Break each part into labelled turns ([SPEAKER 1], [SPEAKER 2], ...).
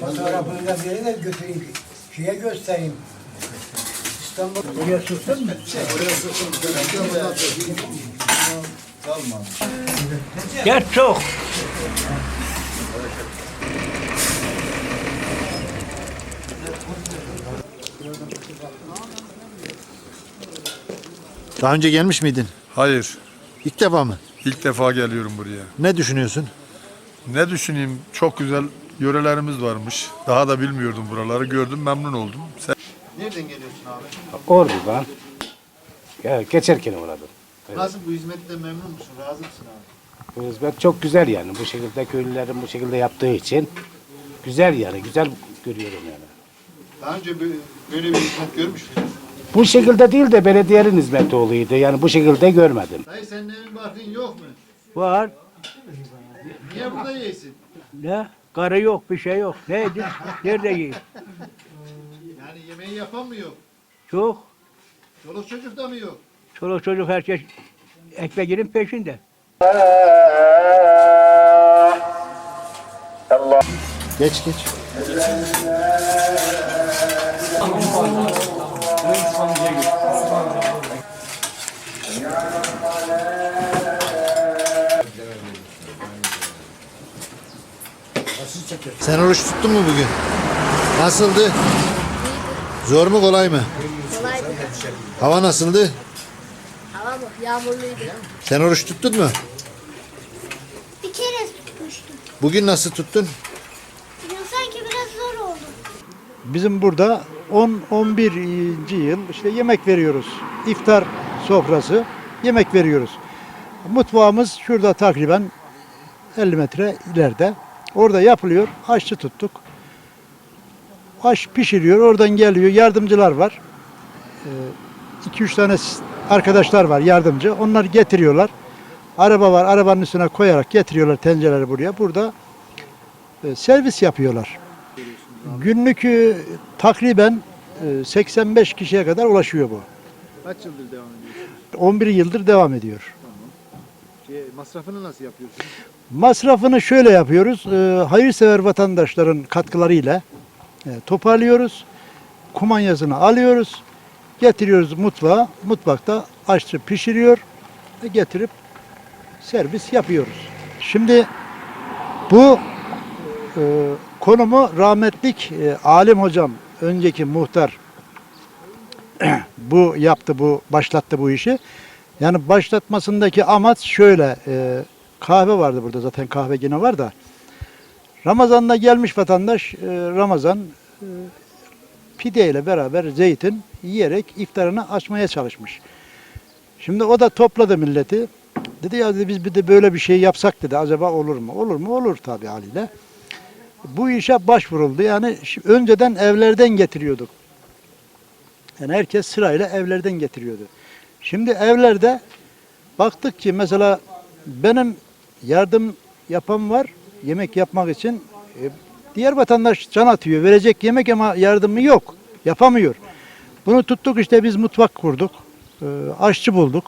[SPEAKER 1] Fotoğrafını da bir yere götüreyim. Şeye göstereyim. İstanbul. Buraya sürsün mü?
[SPEAKER 2] Geç çok.
[SPEAKER 3] Daha önce gelmiş miydin?
[SPEAKER 4] Hayır.
[SPEAKER 3] İlk defa mı?
[SPEAKER 4] ilk defa geliyorum buraya.
[SPEAKER 3] Ne düşünüyorsun?
[SPEAKER 4] Ne düşüneyim? Çok güzel yörelerimiz varmış. Daha da bilmiyordum buraları. Gördüm, memnun oldum. Sen...
[SPEAKER 3] Nereden geliyorsun abi?
[SPEAKER 2] Ordu'dan. Ya, geçerken uğradım.
[SPEAKER 3] Nasıl bu hizmetten memnun musun? Razı mısın abi?
[SPEAKER 2] Bu hizmet çok güzel yani. Bu şekilde köylülerin bu şekilde yaptığı için güzel yani. Güzel görüyorum yani.
[SPEAKER 3] Daha önce böyle, böyle bir hizmet görmüş müydün?
[SPEAKER 2] Bu şekilde değil de belediyenin hizmeti oluyordu. Yani bu şekilde görmedim.
[SPEAKER 3] Dayı senin evin barkın yok mu?
[SPEAKER 5] Var.
[SPEAKER 3] Niye burada yesin?
[SPEAKER 5] Ne? Karı yok, bir şey yok. Neydi? Nerede yiyeyim?
[SPEAKER 3] Yani yemeği yapan mı yok?
[SPEAKER 5] Çok.
[SPEAKER 3] Çoluk çocuk da mı yok?
[SPEAKER 5] Çoluk çocuk herkes ekmeğinin peşinde.
[SPEAKER 3] Geç geç. Sen oruç tuttun mu bugün? Nasıldı? Zor mu kolay mı?
[SPEAKER 6] Kolaydı.
[SPEAKER 3] Hava nasıldı?
[SPEAKER 6] Hava mı? Yağmurluydu.
[SPEAKER 3] Sen oruç tuttun mu?
[SPEAKER 6] Bir kere tutmuştum.
[SPEAKER 3] Bugün nasıl tuttun?
[SPEAKER 6] Bugün sanki biraz zor oldu.
[SPEAKER 7] Bizim burada 10-11. yıl işte yemek veriyoruz. İftar sofrası yemek veriyoruz. Mutfağımız şurada takriben 50 metre ileride. Orada yapılıyor. Aşçı tuttuk. Aş pişiriyor. Oradan geliyor. Yardımcılar var. 2-3 tane s- arkadaşlar var yardımcı. Onlar getiriyorlar. Araba var. Arabanın üstüne koyarak getiriyorlar tencereleri buraya. Burada e, servis yapıyorlar. Günlük e, takriben e, 85 kişiye kadar ulaşıyor bu.
[SPEAKER 3] Kaç yıldır devam ediyorsun?
[SPEAKER 7] 11 yıldır devam ediyor.
[SPEAKER 3] Şey, masrafını nasıl yapıyorsun?
[SPEAKER 7] Masrafını şöyle yapıyoruz. e, Hayırsever vatandaşların katkılarıyla e, toparlıyoruz. Kumanyasını alıyoruz. Getiriyoruz mutfağa. Mutfakta aşçı pişiriyor ve getirip servis yapıyoruz. Şimdi bu e, konumu rahmetlik e, Alim hocam önceki muhtar bu yaptı bu başlattı bu işi. Yani başlatmasındaki amaç şöyle e, kahve vardı burada zaten kahve yine var da Ramazan'da gelmiş vatandaş e, Ramazan e, pide ile beraber zeytin yiyerek iftarını açmaya çalışmış. Şimdi o da topladı milleti. Dedi ya dedi, biz bir de böyle bir şey yapsak dedi acaba olur mu? Olur mu? Olur tabii haliyle. Bu işe başvuruldu. Yani önceden evlerden getiriyorduk. Yani herkes sırayla evlerden getiriyordu. Şimdi evlerde baktık ki mesela benim yardım yapan var yemek yapmak için. E, diğer vatandaş can atıyor. Verecek yemek ama yardımı yok. Yapamıyor. Bunu tuttuk işte biz mutfak kurduk. E, aşçı bulduk.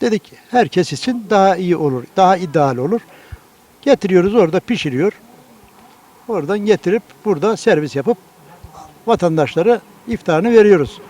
[SPEAKER 7] Dedik herkes için daha iyi olur. Daha ideal olur. Getiriyoruz orada pişiriyor. Oradan getirip burada servis yapıp vatandaşlara iftarını veriyoruz.